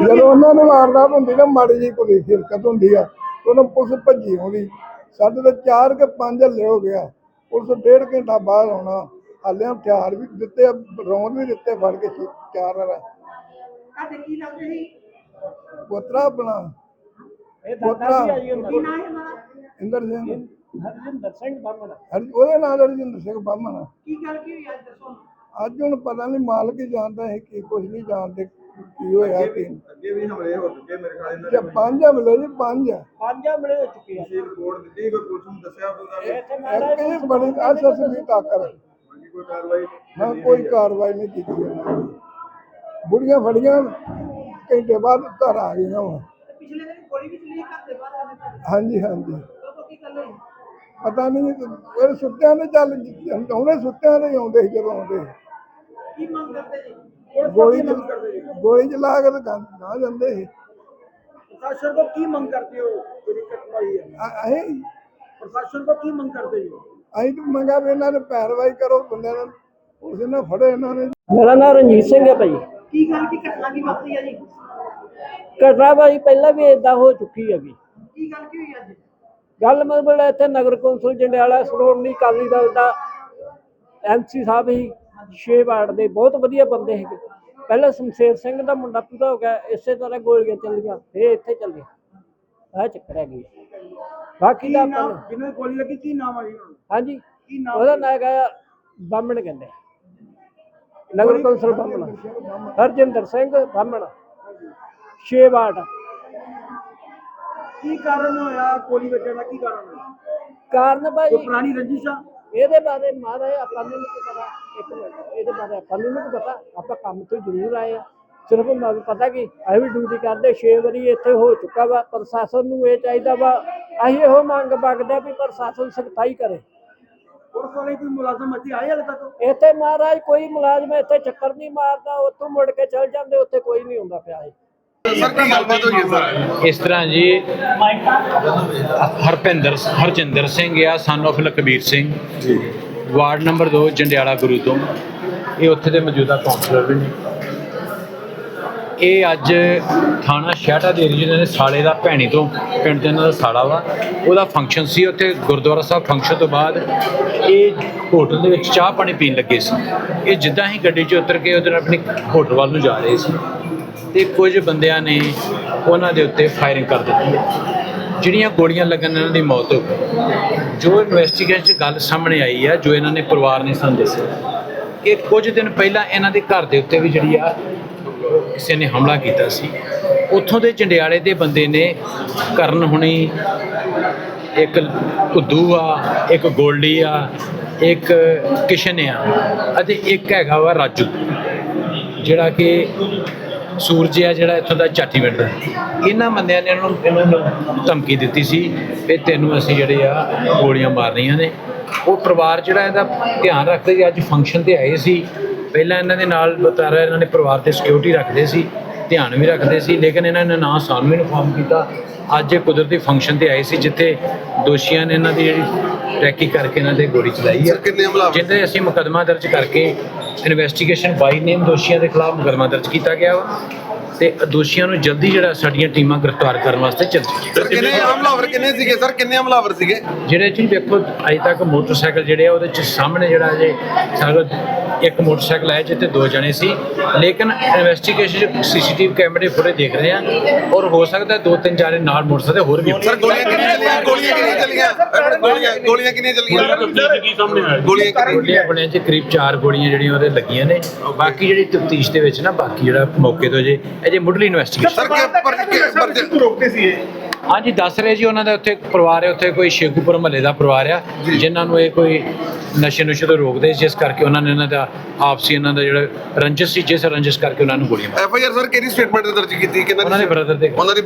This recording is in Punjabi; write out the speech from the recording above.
ਜਦੋਂ ਉਹਨਾਂ ਨੂੰ ਵਾਰਦਾਤ ਹੁੰਦੀ ਨਾ ਮਾੜੀ ਜੀ ਕੋਈ ਹਿਰਕਤ ਹੁੰਦੀ ਆ ਉਹਨਾਂ ਪੁਲਿਸ ਭੱਜੀ ਆਉਂਦੀ। ਸਾਡੇ ਤੇ ਚਾਰ ਕੇ ਪੰਜ ਹੱਲੇ ਹੋ ਗਿਆ ਪੁਲਿਸ ਡੇਢ ਘੰਟਾ ਬਾਅਦ ਆਉਣਾ। ਹਾਲੇ ਹਥਿਆਰ ਵੀ ਦਿੱਤੇ ਰੌਂਦ ਵੀ ਦਿੱਤੇ ਫੜ ਕੇ ਚਾਰ ਵਾਲਾ ਤੁਹਾਡੇ ਕੀ ਲੱਗਦੇ ਸੀ? ਪੁੱਤਰਾ ਆਪਣਾ। ਇਹ ਦਾਦਾ ਜੀ ਆਈ ਕੀ ਹੈ ਇੰਦਰ ਸਿੰਘ। ਹਰਜਿੰਦਰ ਸਿੰਘ ਬਾਮਣ ਹਰ- ਉਹਦੇ ਨਾਲ ਰਜਿੰਦਰ ਸਿੰਘ ਬਾਹਮਣ ਕੀ ਗੱਲ ਕੀ ਹੋਈ ਅੱਜ ਦੱਸੋ। ਅੱਜ ਹੁਣ ਪਤਾ ਨਹੀਂ ਮਾਲਕ ਹੀ ਜਾਣਦਾ ਹੈ ਕਿ ਕੁਝ ਨਹੀਂ ਜਾਣਦੇ। ਕੀ ਹੋਇਆ ਕੀ ਅੱਗੇ ਵੀ ਹਮਲੇ ਹੋ ਚੁੱਕੇ ਮੇਰੇ ਖਿਆਲ ਇਹਨਾਂ ਜੇ ਪੰਜ ਹਮਲੇ ਜੀ ਪੰਜ ਪੰਜ ਹਮਲੇ ਹੋ ਚੁੱਕੇ ਆ। ਨੇ ਰਿਪੋਰਟ ਦਿੱਤੀ ਕੋਈ ਪੁਲਿਸ ਨੂੰ ਦੱਸਿਆ ਉਹਨਾਂ ਨੇ ਇੱਥੇ ਮਹਾਰਾਜ ਇੱਕ ਹੀ ਬੜੀ ਅਸਸ ਵੀ ਤਾਕਰ ਬਾਕੀ ਕੋਈ ਕਾਰਵਾਈ ਨਾ ਕੋਈ ਕਾਰਵਾਈ ਨਹੀਂ ਕੀਤੀ ਉਹਨਾਂ ਨੇ ਬੁੜੀਆਂ ਫੜੀਆਂ ਘੰਟੇ ਬਾਅਦ ਘਰ ਆ ਗਈਆਂ ਵਾ। ਤੇ ਪਿਛਲੇ ਦਿਨ ਗੋਲੀ ਵੀ ਚੱਲੀ ਘਰ ਦੇ ਬਾਹਰ ਆਨੇ ਤੁਹਾਡੇ ਹਾਂਜੀ ਹਾਂਜੀ। ਉਦੋਂ ਕੀ ਗੱਲ ਹੋਈ? ਪਤਾ ਨਹੀਂ ਉਹ ਸੁੱਤਿਆਂ ਦੇ ਚੱਲ ਉਹਨੇ ਸੁੱਤਿਆਂ ਦੇ ਹੀ ਆਉਂਦੇ ਸੀ ਜਦੋਂ ਆਉਂਦੇ ਸੀ। ਕੀ ਮੰਗ ਕਰਦੇ ਜੀ? ਗੋਲੀ ਚ- ਗੋਲੀ ਚਲਾ ਕੇ ਤਾਂ ਨਾ ਜਾਂਦੇ ਸੀ। ਪ੍ਰਸ਼ਾਸਨ ਕੋ ਕੀ ਮੰਗ ਕਰਦੇ ਹੋ? ਜਿਹੜੀ ਘਟਨਾ ਹੋਈ ਹੈ। ਅ- ਅਸੀਂ ਪ੍ਰਸ਼ਾਸਨ ਕੋ ਕੀ ਮੰਗ ਕਰਦੇ ਹੋ? ਅਸੀਂ ਤਾਂ ਮੰਗਾ ਵੀ ਇਹਨਾਂ ਨੇ ਪੈਰਵਾਈ ਕਰੋ ਬੰਦਿਆਂ ਨੂੰ ਉਸ ਨੇ ਫੜੇ ਇਹਨਾਂ ਨੇ। ਮੇਰਾ ਨਾਮ ਰਣਜੀਤ ਸਿੰਘ ਹੈ ਭਾਈ। ਕੀ ਗੱਲ ਕੀ ਘਟਨਾ ਕੀ ਵਾਪਰੀ ਆ ਜੀ? ਘਟਨਾ ਭਾਈ ਪਹਿਲਾਂ ਵੀ ਇਦਾਂ ਹੋ ਚੁੱਕੀ ਹੈਗੀ। ਕੀ ਗੱਲ ਕੀ ਹੋਈ ਅੱਜ? ਗੱਲ ਮਤਲਬ ਇੱਥੇ ਨਗਰ ਕੌਂਸਲ ਜੰਡਿਆਲਾ ਸ਼੍ਰੋਮਣੀ ਅਕਾਲੀ ਦਲ ਦਾ ਐਮਸੀ ਸਾਹਿਬ ਹੀ ਛੇ ਵਾਰਡ ਦੇ ਬਹੁਤ ਵਧੀਆ ਬੰਦੇ ਹੈਗੇ। ਪਹਿਲਾਂ ਸ਼ਮਸ਼ੇਰ ਸਿੰਘ ਦਾ ਮੁੰਡਾ ਪੂਰਾ ਹੋ ਗਿਆ ਇਸੇ ਤਰ੍ਹਾਂ ਗੋਲੀਆਂ ਚੱਲੀਆਂ ਫੇਰ ਇੱਥੇ ਚੱਲੇ। ਆ ਚੱਕਰ ਹੈਗੀ ਬਾਕੀ ਦਾ ਆਪਾਂ ਜਿਹਨਾਂ ਗੋਲੀ ਲੱਗੀ ਕੀ ਨਾਮ ਆ ਜੀ ਉਹਨਾਂ ਹਾਂਜੀ। ਉਹਦਾ ਨਾਂ ਹੈਗਾ ਬਾਹਮਣ ਕਹਿੰਦੇ ਨਗਰ ਕੌਂਸਲ ਬਾਹਮਣ। ਹਰਜਿੰਦਰ ਸਿੰਘ ਬਾਹਮਣ। ਛੇ ਵਾਰਡ ਕੀ ਕਾਰਨ ਹੋਇਆ ਗੋਲੀ ਵੱਜਣ ਦਾ? ਕੀ ਕਾਰਨ ਹੋਇਆ? ਕਾਰਨ ਭਾਈ ਪੁਰਾਣੀ ਰੰਜਿਸ਼ ਆ? ਇਹਦੇ ਬਾਰੇ ਮਹਾਰਾਜ ਆਪਾਂ ਨੂੰ ਨਹੀਂ ਪਤਾ ਇੱਕ ਮਿੰਟ ਇਹਦੇ ਬਾਰੇ ਆਪਾਂ ਨੂੰ ਨਹੀਂ ਪਤਾ ਆਪਾਂ ਕੰਮ ਤੋਂ ਜ਼ਰੂਰ ਆਏ ਆ ਸਿਰਫ ਮੈਨੂੰ ਪਤਾ ਕਿ ਅਸੀਂ ਵੀ ਡਿਊਟੀ ਕਰਦੇ 6 ਵਾਰੀ ਇੱਥੇ ਹੋ ਚੁੱਕਾ ਵਾ ਪ੍ਰਸ਼ਾਸਨ ਨੂੰ ਇਹ ਚਾਹੀਦਾ ਵਾ ਅਸੀਂ ਇਹੋ ਮੰਗ ਬਗਦਾ ਵੀ ਪ੍ਰਸ਼ਾਸਨ ਸਖਤਾਈ ਕਰੇ। ਪੁਲਿਸ ਵਾਲੇ ਕੋਈ ਮੁਲਾਜ਼ਮ ਇੱਥੇ ਆਏ ਹਲੇ ਤੱਕ? ਇੱਥੇ ਮਹਾਰਾਜ ਕੋਈ ਮੁਲਾਜ਼ਮ ਇੱਥੇ ਚੱਕਰ ਨਹੀਂ ਮਾਰਦਾ ਉੱਥੋਂ ਮੁੜ ਕੇ ਚਲ ਜਾਂਦੇ ਉੱਥੇ ਕੋਈ ਨਹੀਂ ਹੁੰਦਾ ਪਿਆ ਇਹ। ਸਰ ਕੀ ਗੱਲਬਾਤ ਹੋਈ ਸਰ? ਇਸ ਤਰ੍ਹਾਂ ਜੀ ਹਰਪਿੰਦਰ ਹਰਜਿੰਦਰ ਸਿੰਘ ਆ ਸਨ of ਲਖਬੀਰ ਸਿੰਘ। ਜੀ। ਵਾਰਡ ਨੰਬਰ 2 ਜੰਡਿਆਲਾ ਗੁਰੂ ਤੋਂ। ਇਹ ਉੱਥੇ ਦੇ ਮੌਜੂਦਾ ਕਾਉਂਸਲਰ ਵੀ ਨੇ। ਇਹ ਅੱਜ ਥਾਣਾ ਸ਼ਹਿਟਾ ਦੇ ਏਰੀਏ ਦੇ ਸਾਲੇ ਦਾ ਭੈਣੀ ਤੋਂ ਪਿੰਡ ਦੇ ਇਹਨਾਂ ਦਾ ਸਾਲਾ ਵਾ। ਉਹਦਾ ਫੰਕਸ਼ਨ ਸੀ ਉੱਥੇ, ਗੁਰਦੁਆਰਾ ਸਾਹਿਬ ਫੰਕਸ਼ਨ ਤੋਂ ਬਾਅਦ ਇਹ ਹੋਟਲ ਦੇ ਵਿੱਚ ਚਾਹ ਪਾਣੀ ਪੀਣ ਲੱਗੇ ਸੀ। ਇਹ ਜਿੱਦਾਂ ਹੀ ਗੱਡੀ 'ਚ ਉਤਰ ਕੇ ਉਹਦੇ ਨਾਲ ਆਪਣੀ ਹੋਟਲ ਵੱਲ ਨੂੰ ਜਾ ਰਹੇ ਸੀ ਤੇ ਕੁਝ ਬੰਦਿਆਂ ਨੇ ਉਹਨਾਂ ਦੇ ਉੱਤੇ ਫਾਇਰਿੰਗ ਕਰ ਦਿੱਤੀ। ਜਿਹੜੀਆਂ ਗੋਲੀਆਂ ਲੱਗਣ ਨਾਲ ਇਹਨਾਂ ਦੀ ਮੌਤ ਹੋ ਗਈ। ਜੋ ਇਨਵੈਸਟੀਗੇਸ਼ਨ 'ਚ ਗੱਲ ਸਾਹਮਣੇ ਆਈ ਆ, ਜੋ ਇਹਨਾਂ ਨੇ ਪਰਿਵਾਰ ਨੇ ਸਾਨੂੰ ਦੱਸਿਆ। ਕਿ ਕੁਝ ਦਿਨ ਪਹਿਲਾਂ ਇਹਨਾਂ ਦੇ ਘਰ ਦੇ ਉੱਤੇ ਵੀ ਜਿਹੜੀ ਆ ਕਿਸੇ ਨੇ ਹਮਲਾ ਕੀਤਾ ਸੀ। ਉੱਥੋਂ ਦੇ ਚੰਡਿਆਲੇ ਦੇ ਬੰਦੇ ਨੇ ਕਰਨ ਹੁਣੀ ਇੱਕ ਕੁੱਦੂ ਆ ਇੱਕ ਗੋਲਡੀ ਆ ਇੱਕ ਕਿਸ਼ਨ ਆ ਅਤੇ ਇੱਕ ਹੈਗਾ ਵਾ ਰਾਜੂ, ਜਿਹੜਾ ਕਿ ਸੂਰਜ ਆ ਜਿਹੜਾ ਇੱਥੋਂ ਦਾ ਚਾਟੀ ਪਿੰਡ ਦਾ। ਇਹਨਾਂ ਬੰਦਿਆਂ ਨੇ ਇਹਨਾਂ ਨੂੰ ਇਹਨਾਂ ਨੂੰ ਧਮਕੀ ਦਿੱਤੀ ਸੀ ਵੀ ਤੈਨੂੰ ਅਸੀਂ ਜਿਹੜੇ ਆ ਗੋਲੀਆਂ ਮਾਰਨੀਆਂ ਨੇ। ਉਹ ਪਰਿਵਾਰ ਜਿਹੜਾ ਇਹਦਾ ਧਿਆਨ ਰੱਖਦੇ ਸੀ, ਅੱਜ ਫੰਕਸ਼ਨ ਤੇ ਆਏ ਸੀ। ਪਹਿਲਾਂ ਇਹਨਾਂ ਦੇ ਨਾਲ ਬਤਾਰਾ ਇਹਨਾਂ ਨੇ ਪਰਿਵਾਰ ਤੇ ਸਿਕਿਉਰਿਟੀ ਰੱਖਦੇ ਸੀ ਧਿਆਨ ਵੀ ਰੱਖਦੇ ਸੀ ਲੇਕਿਨ ਇਹਨਾਂ ਨੇ ਨਾ ਸਾਨੂੰ ਇਨਫੋਰਮ ਕੀਤਾ। ਅੱਜ ਇਹ ਕੁਦਰਤੀ ਫੰਕਸ਼ਨ ਤੇ ਆਏ ਸੀ ਜਿੱਥੇ ਦੋਸ਼ੀਆਂ ਨੇ ਇਹਨਾਂ ਦੀ ਜਿਹੜੀ ਟਰੈਕੀ ਕਰਕੇ ਇਹਨਾਂ ਤੇ ਗੋਲੀ ਚਲਾਈ ਹੈ ਕਿੰਨੇ ਹਮਲਾ ਜਿੰਦੇ ਅਸੀਂ ਮੁਕੱਦਮਾ ਦਰਜ ਕਰਕੇ ਇਨਵੈਸਟੀਗੇਸ਼ਨ ਬਾਈ ਨੇਮ ਦੋਸ਼ੀਆਂ ਦੇ ਖਿਲਾਫ ਮੁਕੱਦਮਾ ਦਰਜ ਕੀਤਾ ਗਿਆ ਵਾ। ਤੇ ਦੋਸ਼ੀਆਂ ਨੂੰ ਜਲਦੀ ਜਿਹੜਾ ਸਾਡੀਆਂ ਟੀਮਾਂ ਗ੍ਰਿਫਤਾਰ ਕਰਨ ਵਾਸਤੇ ਚੱਲ ਸਰ ਕਿੰਨੇ ਹਮਲਾਵਰ ਕਿੰਨੇ ਸੀਗੇ? ਸਰ ਕਿੰਨੇ ਹਮਲਾਵਰ ਸੀਗੇ? ਜਿਹੜੇ ਜੀ ਵੇਖੋ ਅਜੇ ਤੱਕ ਮੋਟਰਸਾਈਕਲ ਜਿਹੜੇ ਆ ਉਹਦੇ ਚ ਸਾਹਮਣੇ ਜਿਹੜਾ ਜੇ ਸਾਡੇ ਇੱਕ ਮੋਟਰਸਾਈਕਲ ਹੈ ਜਿੱਤੇ ਦੋ ਜਣੇ ਸੀ। ਲੇਕਿਨ ਇਨਵੈਸਟੀਗੇਸ਼ਨ ਸੀਸੀਟੀਵੀ ਕੈਮਰੇ ਫੁਟੇਜ ਦੇਖ ਰਹੇ ਆ ਔਰ ਹੋ ਸਕਦਾ ਦੋ ਤਿੰਨ ਜਾਣੇ ਨਾਲ ਮੋਟਰਸਾਈਕਲ ਹੋਰ ਵੀ। ਸਰ ਗੋਲੀਆਂ ਕਿੰਨੀਆਂ ਚੱਲੀਆਂ? ਗੋਲੀਆਂ ਕਿੰਨੀਆਂ ਚੱਲੀਆਂ? ਗੋਲੀਆਂ ਗੋਲੀਆਂ ਕਿੰਨੀਆਂ ਚੱਲੀਆਂ? ਗੋਲੀਆਂ ਕਿੰਨੀਆਂ ਗੋਲੀਆਂ ਬਣਿਆ ਚ ਕਰੀਬ 4 ਗੋਲੀਆਂ ਜਿਹੜੀਆਂ ਉਹਦੇ ਲੱਗੀਆਂ ਨੇ। ਬਾਕੀ ਜਿਹੜੀ ਤਫਤੀਸ਼ ਦੇ ਵਿੱਚ ਨਾ ਬਾਕੀ ਜਿਹੜਾ ਮੌਕੇ ਤੋਂ ਜੇ ਅਜੇ ਮੁੱਢਲੀ ਇਨਵੈਸਟੀਗੇਸ਼ਨ ਸਰ ਕਿ ਪਰ ਪਰ ਰੋਕਦੇ ਸੀ ਇਹ? ਹਾਂਜੀ ਦੱਸ ਰਹੇ ਜੀ ਉਹਨਾਂ ਦਾ ਉੱਥੇ ਇੱਕ ਪਰਿਵਾਰ ਹੈ ਉੱਥੇ ਕੋਈ ਸ਼ੇਖੂਪੁਰ ਮਹੱਲੇ ਦਾ ਪਰਿਵਾਰ ਆ ਜਿਨ੍ਹਾਂ ਨੂੰ ਇਹ ਕੋਈ ਨਸ਼ੇ ਨੁਸ਼ੇ ਤੋਂ ਰੋਕਦੇ ਸੀ, ਜਿਸ ਕਰਕੇ ਉਹਨਾਂ ਨੇ ਇਹਨਾਂ ਦਾ ਆਪਸੀ ਇਹਨਾਂ ਦਾ ਜਿਹੜਾ ਰੰਜਿਸ਼ ਸੀ ਜਿਸ ਰੰਜਿਸ਼ ਕਰਕੇ ਉਹਨਾਂ ਨੂੰ ਗੋਲੀਆਂ ਮਾਰੀਆਂ। ਐਫ ਆਈ ਆਰ ਸਰ ਕਿਹੜੀ ਸਟੇਟਮੈਂਟ ਦਰਜ ਕੀਤੀ? ਕਿੰਨਾ ਉਹਨਾਂ ਦੇ ਬ੍ਰਦਰ ਦੇ। ਉਹਨਾਂ ਦੀ